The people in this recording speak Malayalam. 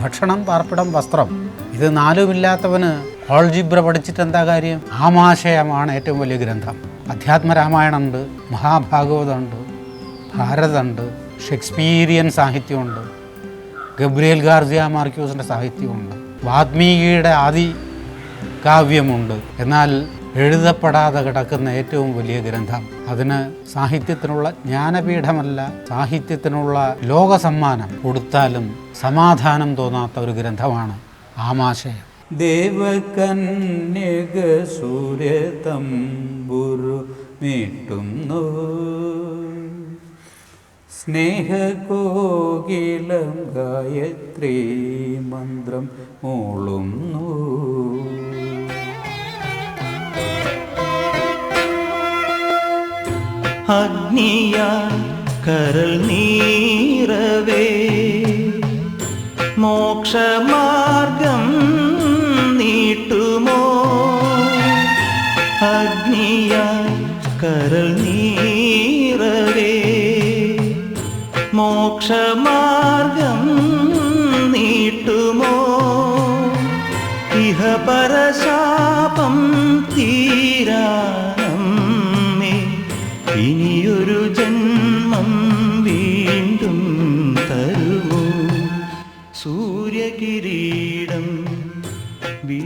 ഭക്ഷണം പാർപ്പിടം വസ്ത്രം. ഇത് നാലുമില്ലാത്തവന് ഹോൾജിബ്ര പഠിച്ചിട്ട് എന്താ കാര്യം? ആമാശയമാണ് ഏറ്റവും വലിയ ഗ്രന്ഥം. അധ്യാത്മരാമായണമുണ്ട് മഹാഭാഗവതമുണ്ട് ഭാരതമുണ്ട് ഷേക്സ്പീരിയൻ സാഹിത്യമുണ്ട് ഗബ്രിയൽ ഗാർസിയ മാർക്യൂസിന്റെ സാഹിത്യമുണ്ട് വാത്മീകിയുടെ ആദി കാവ്യമുണ്ട്. എന്നാൽ എഴുതപ്പെടാതെ കിടക്കുന്ന ഏറ്റവും വലിയ ഗ്രന്ഥം. അതിന് സാഹിത്യത്തിനുള്ള ജ്ഞാനപീഠമല്ല സാഹിത്യത്തിനുള്ള ലോക സമ്മാനം കൊടുത്താലും സമാധാനം തോന്നാത്ത ഒരു ഗ്രന്ഥമാണ് ആമാശയം. ദേവകന്യക സൂര്യ തമ്പുരു മീട്ടുന്നു സ്നേഹകോകിലം ഗായത്രീ മന്ത്രം മൂളുന്നു. അഗ്നിയാൽ കരൾ നീറവേ. മോക്ഷമാർഗം നീട്ടുമോ? അഗ്നിയാൽ കരൾ നീറവേ. മോക്ഷമാർഗം നീട്ടുമോ? ഇനിയൊരു ജന്മം വീണ്ടും തരുമോ സൂര്യകിരീടം വീ